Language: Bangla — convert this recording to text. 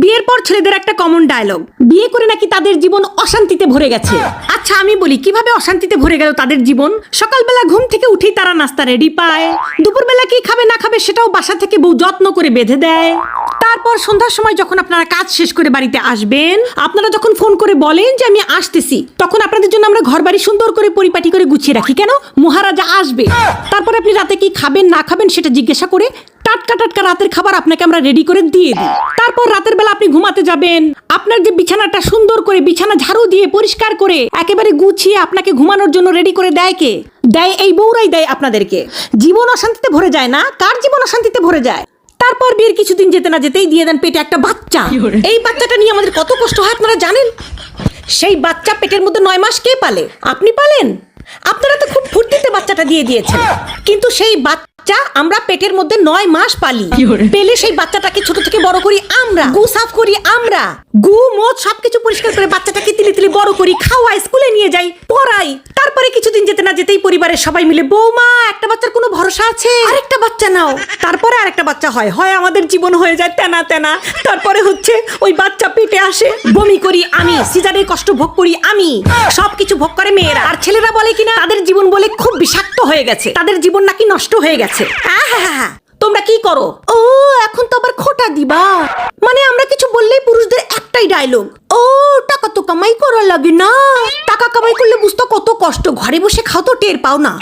বিয়ের পর ছেলেদের একটা কমন ডায়লগ বিয়ে করে নাকি তাদের জীবন অশান্তিতে ভরে গেছে। আচ্ছা আমি বলি, কীভাবে অশান্তিতে ভরে গেল তাদের জীবন? সকালবেলা ঘুম থেকে উঠেই তারা নাস্তা রেডি পায়। দুপুরবেলা কি খাবে, না খাবে, সেটাও বাসা থেকে বউ যত্ন করে বেঁধে দেয়। তারপর সন্ধ্যার সময় যখন আপনারা কাজ শেষ করে বাড়িতে আসবেন, আপনারা যখন ফোন করে বলেন যে আমি আসতেছি, তখন আপনাদের জন্য আমরা ঘর বাড়ি সুন্দর করে পরিপাটি করে গুছিয়ে রাখি। কেন? মহারাজা আসবে। তারপর আপনি রাতে কি খাবেন, না খাবেন সেটা জিজ্ঞাসা করে টাটকা টাটকা রাতের খাবার আপনাকে আমরা রেডি করে দিয়ে দিই। তারপর রাতের বেলা আপনি ঘুমাতে যাবেন। আপনার যে বিছানাটা সুন্দর করে বিছানা ঝাড়ু দিয়ে পরিষ্কার করে একেবারে গুছিয়ে আপনাকে ঘুমানোর জন্য রেডি করে দেয় কে? দেয় এই বউরাই দেয় আপনাদেরকে। জীবন অশান্তিতে ভরে যায় না? কার জীবন অশান্তিতে ভরে যায়? তারপর বিয়ের কিছুদিন যেতে না যেতেই দিয়ে দেন পেটে একটা বাচ্চা। এই বাচ্চাটা নিয়ে আমাদের কত কষ্ট হয় আপনারা জানেন? সেই বাচ্চা পেটের মধ্যে নয় মাস কে পালে? আপনি পালেন? আপনারা তো খুব ফুর্তিতে বাচ্চাটা দিয়ে দিয়েছেন। কিন্তু সেই বাচ্চা আমরা পেটের মধ্যে নয় মাস পালি। পেলে সেই বাচ্চাটাকে ছোট থেকে বড় করি আমরা। গু সাফ করি আমরা। গু মদ সবকিছু পরিষ্কার করে বাচ্চাটাকে তিলি তিলি বড় করি খাওয়াই স্কুলে নিয়ে যাই। তারপরে কিছুদিন যেতে না যেতেই পরিবারের সবাই মিলে বৌমা একটা বাচ্চার কোনো ভরসা আছে? আরেকটা বাচ্চা নাও। তারপরে আরেকটা বাচ্চা হয়। হয় আমাদের জীবন হয়ে যায় তেনা তেনা। তারপরে হচ্ছে ওই বাচ্চা পেটে আসে। বমি করি আমি সিজারের কষ্ট ভোগ করি আমি। সবকিছু ভোগ করে মেয়েরা। আর ছেলেরা বলে কিনা তাদের জীবন বলে খুব বিষাক্ত হয়ে গেছে। তাদের জীবন নাকি নষ্ট হয়ে গেছে। আহা তোমরা কি করো? ও এখন তো আবার খোটা দিবা। মানে আমরা কিছু বললেই পুরুষদের একটাই ডায়লগ ও কামাই করা লাগে না। টাকা কামাই করলে বুঝতো কত কষ্ট। ঘরে বসে খাও তো, টের পাও না।